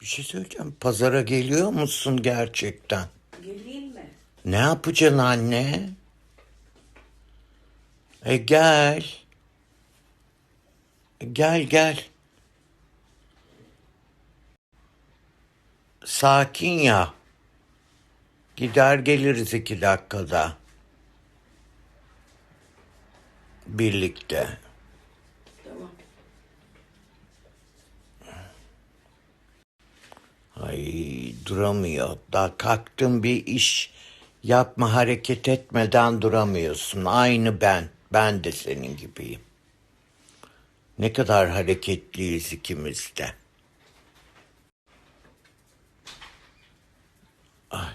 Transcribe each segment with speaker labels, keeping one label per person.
Speaker 1: Bir şey söyleyeceğim. Pazara geliyor musun gerçekten?
Speaker 2: Geleyim mi?
Speaker 1: Ne yapacaksın anne? E gel. E, Gel gel. Sakin ya. Gider geliriz iki dakikada. Birlikte. Ay duramıyor. Daha kalktın bir iş yapma hareket etmeden duramıyorsun. Aynı ben. Ben de senin gibiyim. Ne kadar hareketliyiz ikimiz de. Ay.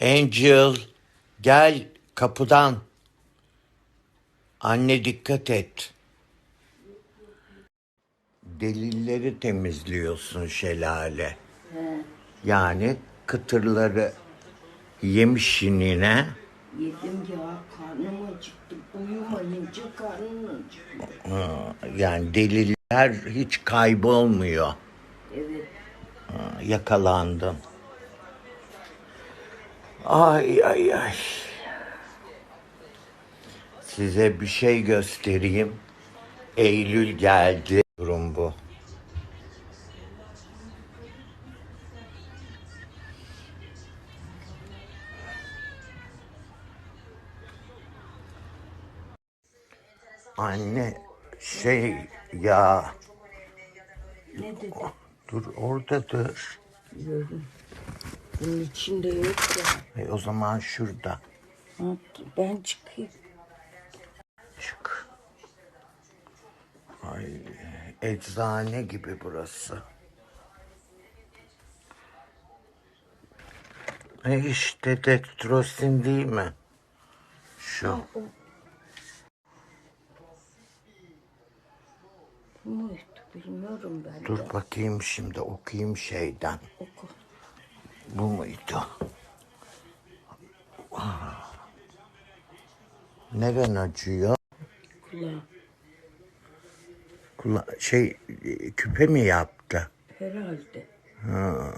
Speaker 1: Angel gel kapıdan. Anne dikkat et. Delilleri temizliyorsun şelale. Yani kıtırları yemişsin yine.
Speaker 2: Yedim ya karnım acıktı. Uyumayınca karnım acıktı.
Speaker 1: Ha, Yani deliller hiç kaybolmuyor.
Speaker 2: Evet.
Speaker 1: Ha, Yakalandın. Ay ay ay. Size bir şey göstereyim. Eylül geldi. Anne şey ya
Speaker 2: Ne dedi?
Speaker 1: dur oradadır.
Speaker 2: Gördüm. Bunun içinde yok ya.
Speaker 1: E, o zaman şurada.
Speaker 2: Ha, Ben çıkayım.
Speaker 1: Çık. Ay eczane gibi burası. E işte dektrosin değil mi? Şu.
Speaker 2: Bu muydu? Bilmiyorum ben
Speaker 1: Dur
Speaker 2: de.
Speaker 1: bakayım şimdi okuyayım şeyden.
Speaker 2: Oku.
Speaker 1: Bu muydu? Neren acıyor?
Speaker 2: Kulağım.
Speaker 1: Kula şey e, küpe mi yaptı?
Speaker 2: Herhalde.
Speaker 1: Ha.